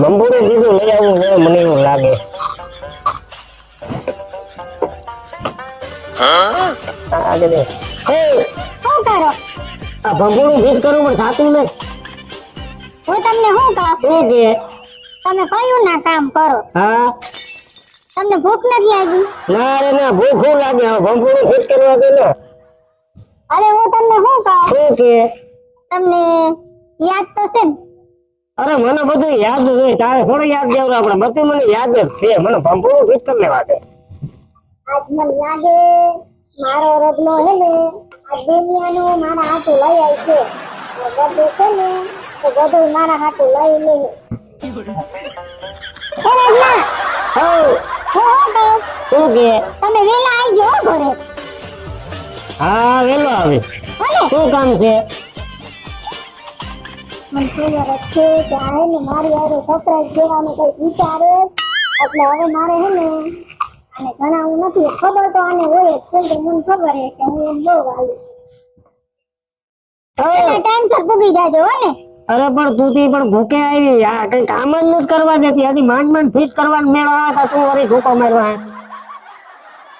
બંબુડું કીધું લઈ આવું છે મને એવું લાગે. શું કરો? આ પણ થાતું હું તમને શું કહું? શું કે? તમે કયું ના કામ કરો? હા? તમને ભૂખ નથી લાગી? ના રે ના ભૂખ શું લાગે? બંબુડું ફિટ કરવા દે ને. અરે હું તમને શું કહું? શું કે? તમને યાદ તો છે? અરે મને બધું યાદ જ હોય તારે થોડું યાદ દેવું આપણે બધું મને યાદ જ છે. મને બંબુડું ફિટ કરી લેવા દે. આજ મને લાગે મારો રગલો હે ને આ દુનિયાનું મારા હાથું લઈ આવી છે. બધું છે ને તો બધું મારા હાથું લઈ લે. હે રગલા હો હો કહું શું કે? તમે વેલા આવી ગયો ઘરે. હા વેલો આવે. શું કામ છે? ખબર તો આને હોય મને ખબર છે કે હું બહુ આવી હઉ, ટાઈમસર પૂગી જાજો હો ને અરે પણ તું તી પણ ભૂકે આવી. આ કઈ કામ જ નથી કરવા દેતી. હજી માંડ માંડ ફીટ કરવાનું મેળ આવે તો તું વળી ભૂકો મારવા.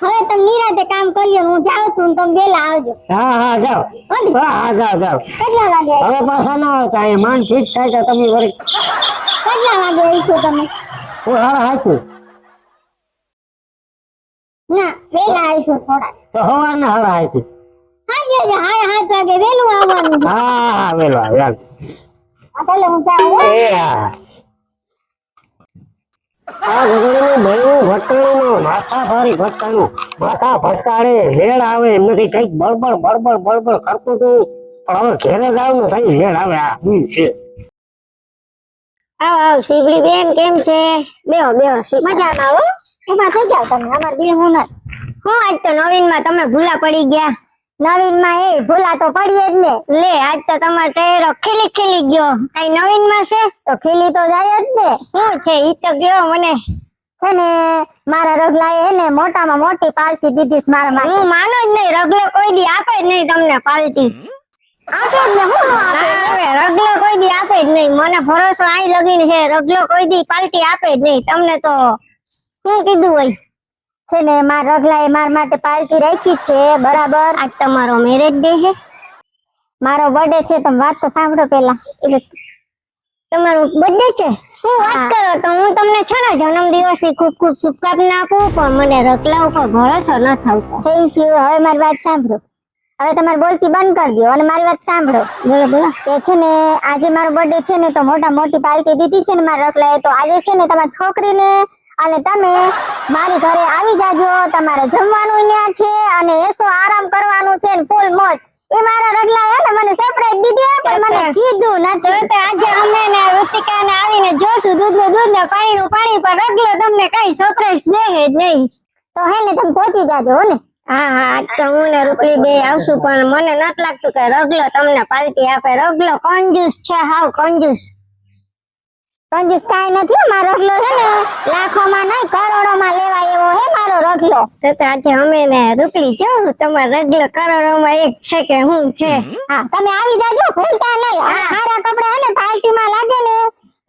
હવે તમે નિરાતે કામ કરજો હું જાઉં છું તમે વેલા આવજો. હા હા જાઓ. હા હા જાઓ જાઓ. કેટલા વાગે હવે પાછા ના આવતા અહીંયા માન ફિટ થાય તો તમે વળી કેટલા વાગે આવીશું તમે? હું હા હાચું. ના વેલા આવીશું થોડા તો સવારના હારા હા સાંજે જે હાય સાત વાગે વેલું આવવાનું હા હા વેલો આવે ચાલ હું જાઉં હો. એ હા. આ ગગડીનું ભયનું ભટકાણું માથા ભારી ભટકાણું માથા ભટકાડે વેળ આવે એમ નથી. કંઈક બળબળ બળબળ બળબળ કરતું હતું. પણ હવે ઘેરે જાવ ને કઈ વેળ આવે. આ હું છે? આવો આવો, શિવડી બેન, કેમ છે? બેહો બેહો મજામાં હો? ઊભા થઈ જાવ તમે. અમાર બે હું હું આજ તો નવીનમાં તમે ભૂલા પડી ગયા. નવીનમાં એ ભૂલા તો પડીએ જ ને. લે આજ તો તમારો ચહેરો ખીલી ખીલી ગયો. કઈ નવીનમાં છે? તો ખીલી તો જાય જ ને. શું છે ઈ તો ગયો મને. છે ને મારા રગલાએ એ ને મોટામાં મોટી પાલટી દીધી મારા માટે. હું માનું જ નહીં રગલો કોઈ દી આપે જ નહીં તમને પાલટી આપે જ ને હું આપે? રગલો કોઈ દી આપે જ નહીં. મને ભરોસો આઈ લગીને છે રગલો કોઈ દી પાલટી આપે જ નહીં. તમને તો શું કીધું હોય? છે ને માર રગલાએ માર માટે પાલટી રાખી છે બરાબર? આજ તમારો મેરેજ ડે છે. મારો બર્થડે છે તમે વાત તો સાંભળો પેલા તમારો બર્થડે છે? હું વાત કરો તો હું તમને છે ને જન્મદિવસની ખૂબ ખૂબ શુભકામના આપું પણ મને રગલા ઉપર ભરોસો ન થતો થેન્ક યુ હવે મારી વાત સાંભળો. હવે તમારે બોલતી બંધ કરી દો અને મારી વાત સાંભળો. બોલો બોલો. કે છે ને આજે મારો બર્થડે છે ને તો મોટા મોટી પાર્ટી દીધી છે ને મારા રખલાએ તો આજે છે ને તમારી છોકરીને અને તમે મારી ઘરે આવી જાજો. તમારે જમવાનું ત્યાં છે અને એસો આરામ કરવાનું છે ને ફૂલ મોજ. એ મારા રગલા ને મને સેપરેટ દીધી પણ મને કીધું નથી. તો આજે અમે ને ઋતિકા ને આવીને જોશું દૂધનું દૂધ ને પાણી નું પાણી પણ રગલો તમને કઈ સરપ્રાઈઝ દે જ નહીં. તો હે ને તમે પહોંચી જાજો હો ને. હા હા તો હું ને રૂપલી બે આવશું પણ મને નથી લાગતું કે રગલો તમને પાલટી આપે. રગલો કંજૂસ છે હાવ કંજૂસ કંજૂસ કાઈ નથી મારો રગલો છે ને લાખોમાં નહીં કરોડોમાં લેવાય એવો હે મારો રગલો. તો આજે અમે ને રૂપલી જો તમારો રગલો કરોડોમાં એક છે કે હું છે? હા તમે આવી જાજો ભૂલતા નહીં. આ હારા કપડા હે ને પાર્ટીમાં લાગે ને.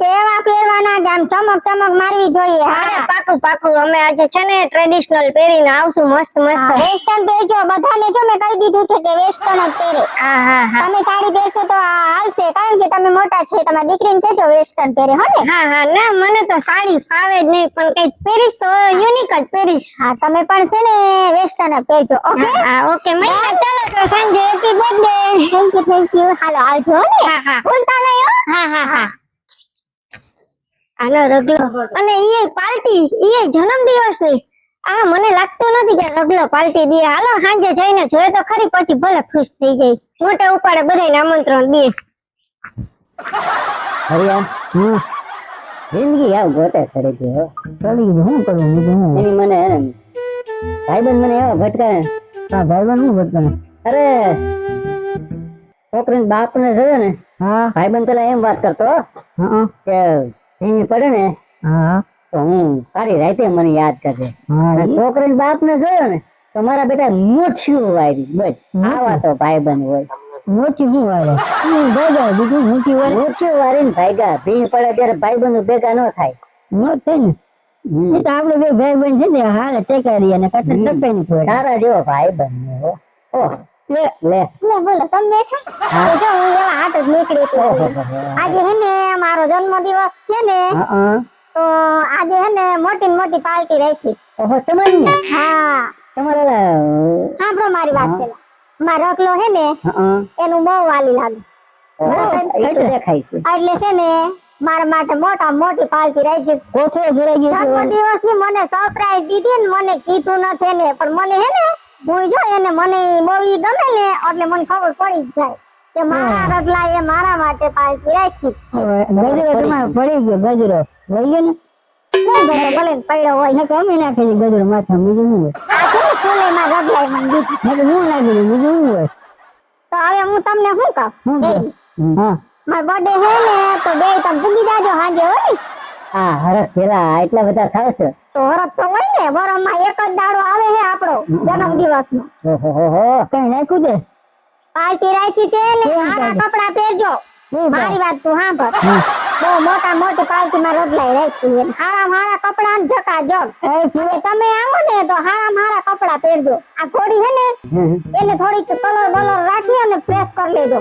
પહેરવાના ચમક ચમક મારવી જોઈએ હા. પાકું પાકું. અમે આજે છે ને ટ્રેડિશનલ પહેરીને આવશું મસ્ત મસ્ત. વેસ્ટર્ન પહેરજો. બધાને જો મેં કહી દીધું છે કે વેસ્ટર્ન જ પહેરે. હા હા હા. તમે સાડી પહેરશો તો હાલશે કારણ કે તમે મોટા છે તમારી દીકરીને કહેજો વેસ્ટર્ન પહેરે હો ને. હા હા. ના મને તો સાડી ફાવે જ નહીં પણ કંઈક પહેરીશ તો યુનિક જ પહેરીશ. હા તમે પણ છે ને વેસ્ટર્ન જ પહેરજો ઓકે હા ઓકે મૈયા ચાલો તો Sanjay happy birthday thank you thank you હાલો આવજો ને. હા હા. ભૂલતા નહીં હો. હા હા હા. આનો રગલો. અને ઈ પાર્ટી ઈ જન્મદિવસની આ મને લાગતું નથી કે રગલો પાર્ટી દે. હાલો સાંજે જઈને જોઈએ તો ખરી પછી ભલે ખુશ થઈ જાય. મોટા ઉપાડે બધાને આમંત્રણ દે. જિંદગી આવ ગોટે કરી દે હો. ચાલી હું કરું? બીજું હું. એની મને હે ભાઈબંધ મને એવા ભટકાય. હા ભાઈબંધ હું ભટકાય? અરે છોકરીને બાપ ને જોયો ને હા. ભાઈબંધ પેલા એમ વાત કરતો હા. કે ભીની પડે ને? હા. તો હું સારી રાતે મને યાદ કરજે. છોકરીને બાપ ને જોયો ને તો મારા બેટા મૂછ્યું વાયરી બસ. આવા તો ભાઈબંધ હોય. મોટી હું ભેગા બીજું મોટી ભીડ પડે ત્યારે ભાઈબંધો ભેગા ન થાય. નો થાય ને? એ તો આપડે બે ભાઈ બહેન છે ને હાલ ટેકા રહી અને કટે ટપે નહીં તારા જેવો ભાઈબંધ હો. ઓહ, લે લે. લે બોલો તમે બેઠા તો જો હું એવા હાટ જ નીકળી હતી આજે હે ને મારો જન્મદિવસ છે ને તો આજે હે ને મોટી મોટી પાર્ટી રાખી. ઓહો તમારી? હા. તમારા સાંભળો મારી વાત મારો રખલો હે ને એનું બહુ વાલી લાગે. એટલે છે ને મારા માટે મોટા મોટી પાર્ટી રાખી. કોથળો જોડાઈ ગયો જન્મદિવસની મને સરપ્રાઈઝ દીધી ને મને કીધું નથી ને પણ મને હે ને હું જો એને મને બહુ ગમે ને એટલે મને ખબર પડી જ જાય કે મારા રગલા એ મારા માટે પાર્ટી રાખી. ગજરો તમારો પડી ગયો ગજરો લઈ ગયો ને? ભલે પડ્યો હોય. એને કમી નાખે છે ગજરો માથા બીજું શું હોય? આ છે ને મને દીધી? હું નાખી દઉં બીજું શું હોય? તો હવે હું તમને શું કહું? હા. મારો બર્થડે હે ને તો બે તમે પૂગી જાજો હાજે હોય હા હરસ પેલા એટલા બધા થાવશે તો હરસ તો હોય ને વરસમાં એક જ દાડો આવે છે આપણો જન્મદિવસનો ઓહો હો હો. કઈ નાખ્યું છે પાર્ટી રાખી છે ને સારા કપડા પહેરજો. મારી વાત તું સાંભળ. બહુ મોટા મોટી પાર્ટીમાં રગલાઈ રાખી છે. હારા હારા કપડા ને જકા જગ તમે આવો ને તો હારા હારા કપડા પહેરજો. આ ઘોડી છે ને એને થોડીક કલર બલર રાખી અને પ્રેસ કરી લેજો.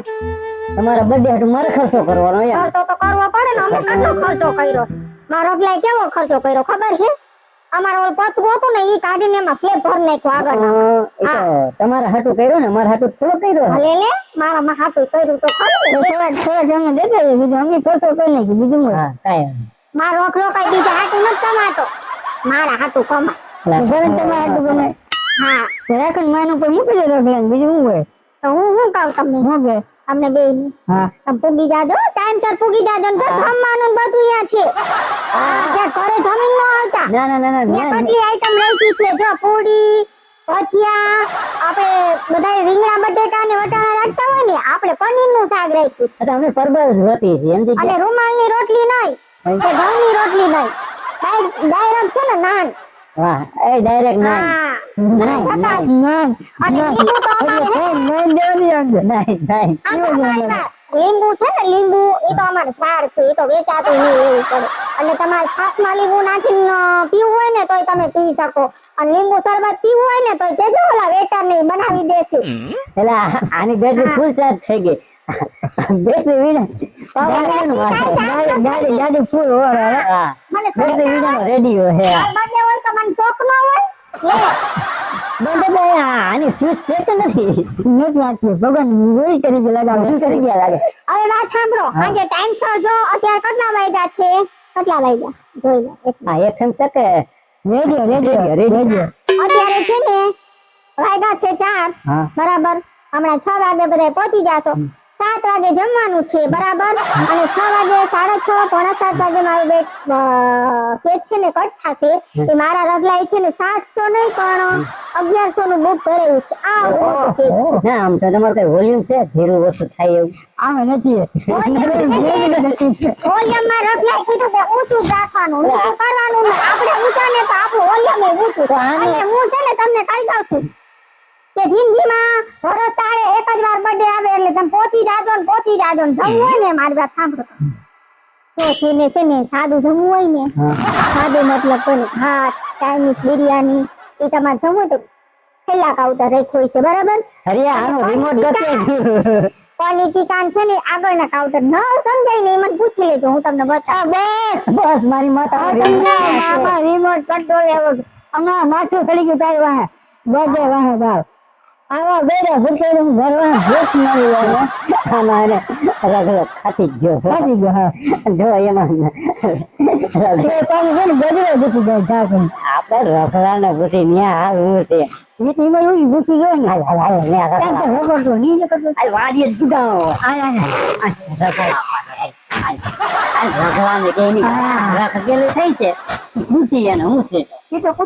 તમારા બર્થડે હાટુ મારે ખર્ચો કરવાનો યાર ખર્ચો તો કરવો પડે ને અમે કેટલો ખર્ચો કર્યો. મારો રગલાઈ કેવો ખર્ચો કર્યો? ખબર છે? અમારો ઓલું પતરું હતું ને ઈ કાઢીને એમાં ફ્લેપ ભર નાખ્યો આગળ તમારા હાટુ કર્યું ને મારા હાટુ થોડો કર્યો ભલે લે મારા માં હાથું કર્યું તો ખરું. થોડા થોડા જમને દેતા જાય બીજું અમે ખર્ચો કરી નાખી બીજું હા? કાય મારો અખલો કઈ બીજા હાથું નથી કમાતો. મારા હાથું કમાય. નહીં. ઘરે તમારા આટલું બનાય હા. રાખન માનું પર મૂકી દેજો બીજું હું હોય? તો હું શું કહું તમને? કે? તમને બે. હા. પૂગી જાજો ટાઈમ સર પૂગી જાજો ને જમવાનું બધું અહીંયા છે. હા. ઘરે જમીન નો આવતા. ના ના ના ના કેટલી આઈટમ રાખી છે? જો પૂરી ભજીયા આપણે બધા રીંગણા બટેટા ને વટાણા રાખતા હોય ને આપણે પનીરનું શાક રાખ્યું છે. અમે પરબળ રોટી છે એમ અને રૂમાલની રોટલી નહીં કે ઘઉંની રોટલી નહીં. ડાયરેક્ટ છે ને નાન. વાહ. એ ડાયરેક્ટ ના હા નહીં છતાં ના અને લીંબુ તો તો છે ને લીંબુ એ તો અમારે સાર છે એ તો વેચાતું નહીં એવું પડે. એટલે તમારે લીંબુ નાખીને પીવું હોય ને તોય તમે પી શકો. અને લીંબુ શરબત પીવું હોય ને તોય કેજો ઓલા વેટર ને બનાવી દેશે. એટલે આની બેટરી ફૂલ ચાર્જ થઈ ગઈ. બેટરી વિના પાવર ગાડી ગાડી ગાડી ફૂલ ઓર બેટરી વીણેનો રેડિયો હે. હોય તો મને શોખ હોય? લે. બંધ તો આની સ્વિચ છે કે નથી. નથી આપી ભગવાન ગોળી તરીકે લગાવે બંધ કરી ગયા લાગે. હવે વાત સાંભળો. આજે ટાઈમ તો જો અત્યારે કેટલા વાગ્યા છે? કેટલા વાગ્યા? જોઈ લો એક હા એફએમ છે કે રેડિયો રેડિયો રેડિયો અત્યારે છે ને વાગ્યા છે ચાર. બરાબર. હમણાં છ વાગે બધા પહોંચી જાશો સાત વાગે જમવાનું છે બરાબર? અને છ વાગે સાડા છ પોણા સાત વાગે મારું બેટ કેક છે ને કટ થશે એ મારા રગલાઈ છે ને સાતસો નહીં પણ અગિયારસો નું બુક ભરેલું છે. આ છે. આમ તો તમારે કઈ વોલ્યુમ છે? ધીરું ઓછું થાય એવું. આ નથી. વોલ્યુમમાં રગલાઈ કીધું કે ઊંચું ગાવાનું રાખવાનું કરવાનું. આપણે ઊંચા ને તો આપણું વોલ્યુમ એ ઊંચું. અને હું છે ને તમને કહી દઉં છું કે જિંદગીમાં વરસ તાળે એક જ વાર બર્થડે આવે ને જાજો ને જમવું હોય ને મારી વાત સાંભળો. તો છે ને છે ને સાદું જમવું હોય ને સાદું મતલબ કોઈ ભાત ચાઇનીઝ બિરયાની એ તમારે જમવું તો છેલ્લા કાઉન્ટર રાખ્યો છે બરાબર? હરિયા આનો રિમોટ ગતે પનીર ટીકાન છે ને આગળના કાઉન્ટર ન સમજાય ને મને પૂછી લેજો હું તમને બતાવું. બસ બસ મારી માતા રિમોટ કંટ્રોલ એવો હમણાં માથું ચડી ગયું તારી વાહ બધે વાહ બાપ આવા બેરા ભૂખે હું ઘરવા ભૂખ મળી જાય આમાં રગડો ખાતી ગયો ખાતી ગયો હા જો એમાં તે પાણી ગજરો જતી જાય આપણે રગડાને પૂછી ન્યા હાલ હું છે એ તો એમાં એવું ગયો ને હાલ હાલ હાલ ન્યા કેમ કે રગડતો નહીં રગડતો હાલ વાડીએ જ કીધાણો હોય. આ રગડાને કે રખ ગેલી થઈ છે પૂછી એને હું છે એ તો